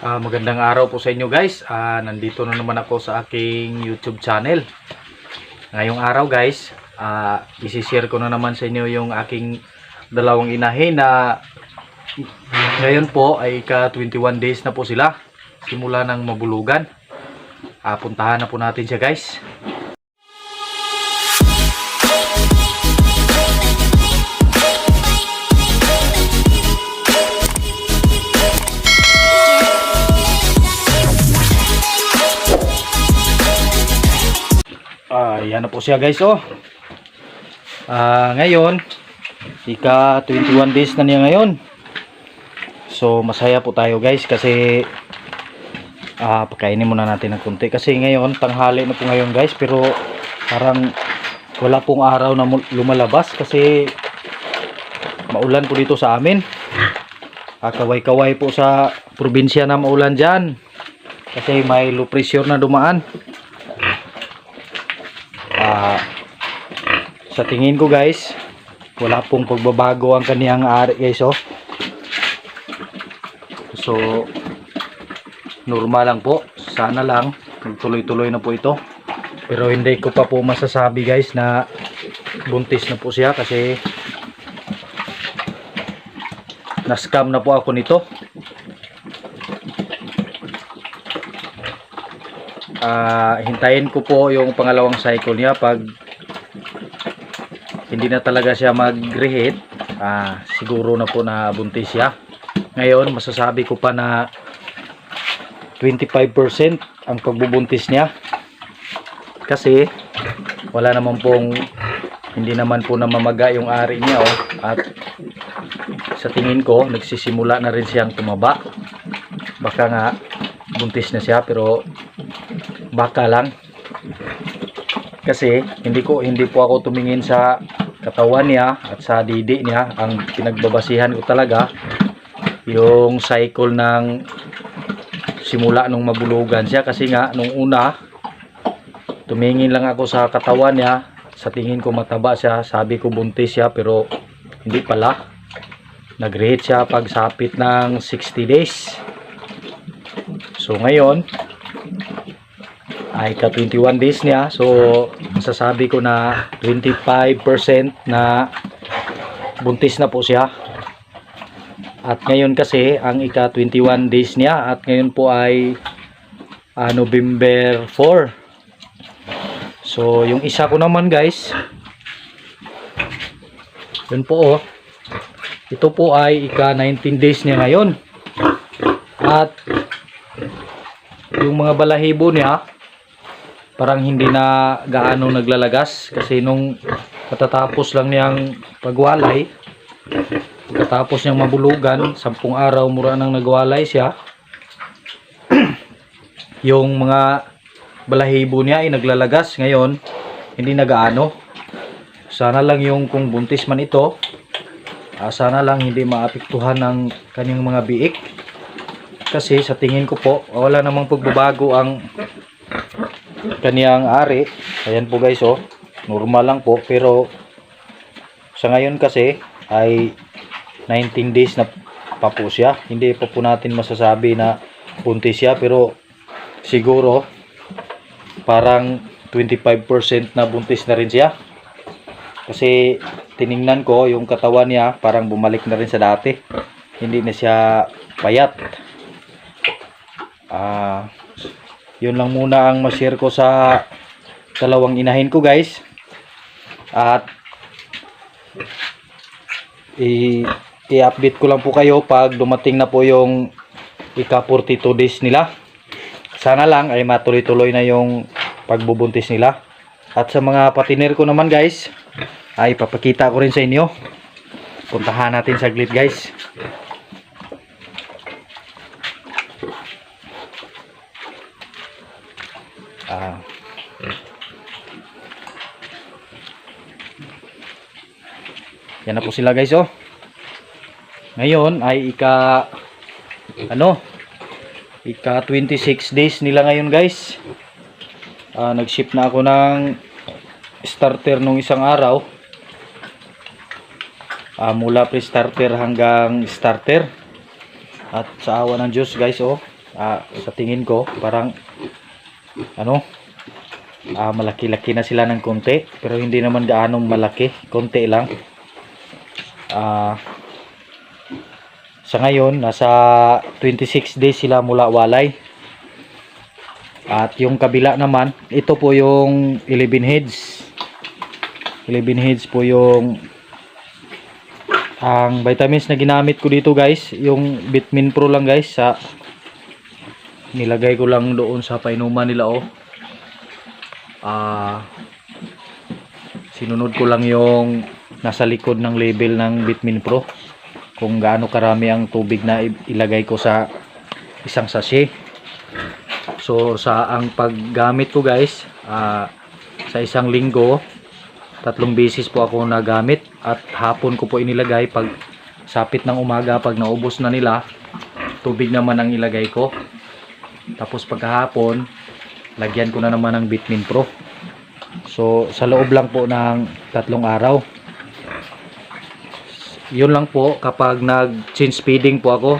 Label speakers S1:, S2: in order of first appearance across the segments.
S1: Ah, magandang araw po sa inyo guys. Ah, nandito na naman ako sa aking YouTube channel. Ngayong araw guys, ah, isi-share ko na naman sa inyo yung aking dalawang inahin na ngayon po ay ka 21 days na po sila simula ng mabulugan. Ah, puntahan na po natin siya guys. Ah, yan na po siya guys oh. Ah, ngayon, ika 21 days na niya ngayon. So, masaya po tayo guys kasi ah, pakainin muna natin ng kunti kasi ngayon tanghali na po ngayon guys pero parang wala pong araw na lumalabas kasi maulan po dito sa amin. Ah, kaway-kaway po sa probinsya na maulan dyan kasi may low pressure na dumaan. Sa tingin ko guys, wala pong pagbabago ang kaniyang ari guys oh. So, normal lang po. Sana lang magtuloy-tuloy na po ito. Pero hindi ko pa po masasabi guys na buntis na po siya kasi na-scam na po ako nito. Ah, hintayin ko po yung pangalawang cycle niya pag hindi na talaga siya mag-reheat, ah, siguro na po na buntis siya. Ngayon, masasabi ko pa na 25% ang pagbubuntis niya. Kasi wala naman pong hindi naman po namamaga yung ari niya oh. At sa tingin ko, nagsisimula na rin siyang tumaba. Baka nga buntis na siya pero baka lang kasi hindi ko hindi po ako tumingin sa katawan niya at sa didi niya ang pinagbabasihan ko talaga yung cycle ng simula nung mabulugan siya. Kasi nga nung una tumingin lang ako sa katawan niya. Sa tingin ko mataba siya. Sabi ko buntis siya pero hindi pala. Nag-rehit siya pagsapit ng 60 days. So ngayon ay ka 21 days niya. So masasabi ko na 25% na buntis na po siya. At ngayon kasi ang ika 21 days niya. At ngayon po ay ah, November 4 so yung isa ko naman guys. Yun po oh. Ito po ay ika 19 days niya ngayon. At yung mga balahibo niya parang hindi na gaano naglalagas kasi nung katatapos lang niyang pagwalay katapos niyang mabulugan sampung araw mura nang nagwalay siya yung mga balahibo niya ay naglalagas. Ngayon hindi na gaano. Sana lang yung kung buntis man ito ah, sana lang hindi maapektuhan ng kanyang mga biik. Kasi sa tingin ko po wala namang pagbabago ang kaniyang ari. Ayan po guys oh. Normal lang po pero sa ngayon kasi ay 19 days na pa po siya. Hindi pa po natin masasabi na buntis siya pero siguro parang 25% na buntis na rin siya. Kasi tiningnan ko yung katawan niya parang bumalik na rin sa dati. Hindi na siya payat. Ah yun lang muna ang ma-share ko sa dalawang inahin ko guys. At i-update ko lang po kayo pag dumating na po yung ika 42 days nila. Sana lang ay matuloy-tuloy na yung pagbubuntis nila. At sa mga patiner ko naman guys ay papakita ko rin sa inyo. Puntahan natin saglit guys Ah. Yan na po sila guys oh. Ngayon ay ika ano? Ika 26 days nila ngayon guys. Ah, nag-ship na ako ng starter nung isang araw. Ah, mula pre-starter hanggang starter. At sa awa ng Diyos guys oh, Ah, sa tingin ko, parang ano, ah, malaki-laki na sila ng konti. Pero hindi naman gaanong malaki. Konti lang. Ah, sa ngayon, nasa 26 days sila mula walay. At yung kabila naman, ito po yung 11 heads. 11 heads po yung ang vitamins na ginamit ko dito guys, yung Vitamin Pro lang guys sa nilagay ko lang doon sa painuman nila oh. Ah sinunod ko lang yung nasa likod ng label ng Vitamin Pro kung gaano karami ang tubig na ilagay ko sa isang sachet. So sa ang paggamit ko guys, ah, sa isang linggo, tatlong beses po ako nagamit at hapon ko po inilagay pag sapit ng umaga pag naubos na nila, tubig naman ang ilagay ko. Tapos pagkahapon, lagyan ko na naman ng Vitamin Pro. So sa loob lang po ng tatlong araw. Yun lang po kapag nag-change feeding po ako.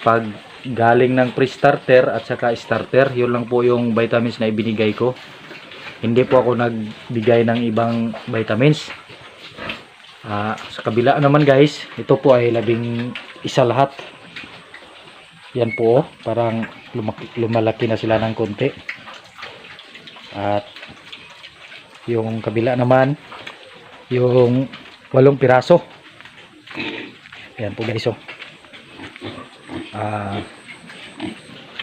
S1: Pag galing ng pre-starter at saka starter, yun lang po yung vitamins na ibinigay ko. Hindi po ako nagbigay ng ibang vitamins. Ah, sa kabila naman guys, ito po ay labing isa lahat. Yan po, oh, parang lumaki, lumalaki na sila ng konti. At yung kabila naman, yung walong piraso. Yan po guys, oh. Ah,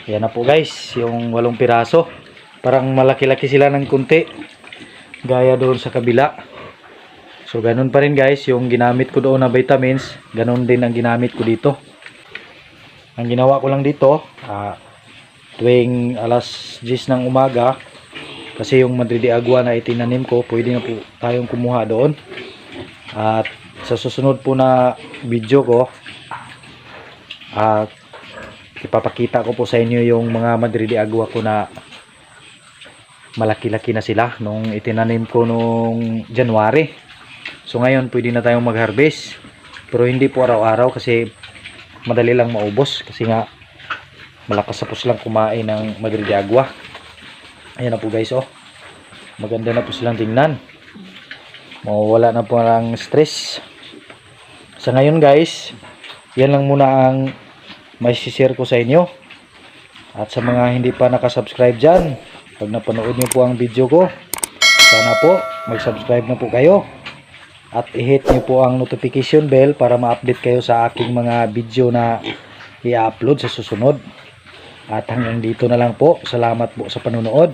S1: yan na po guys, yung walong piraso. Parang malaki-laki sila ng konti. Gaya doon sa kabila. So ganun pa rin guys, yung ginamit ko doon na vitamins, ganun din ang ginamit ko dito. Ang ginawa ko lang dito, ah, tuwing alas 10 ng umaga, kasi yung Madrid de Agua na itinanim ko, pwede na po tayong kumuha doon. At sa susunod po na video ko, at ipapakita ko po sa inyo yung mga Madrid de Agua ko na malaki-laki na sila nung itinanim ko nung January. So ngayon pwede na tayong mag-harvest. Pero hindi po araw-araw kasi madali lang maubos kasi nga malakas na po silang kumain ng Madrid. Ayan na po guys oh. Maganda na po silang tingnan. Mawawala na po ang stress. Sa ngayon guys, yan lang muna ang may share ko sa inyo. At sa mga hindi pa nakasubscribe dyan, pag napanood niyo po ang video ko, sana po mag-subscribe na po kayo. At i-hit niyo po ang notification bell para ma-update kayo sa aking mga video na i-upload sa susunod. At hanggang dito na lang po. Salamat po sa panonood.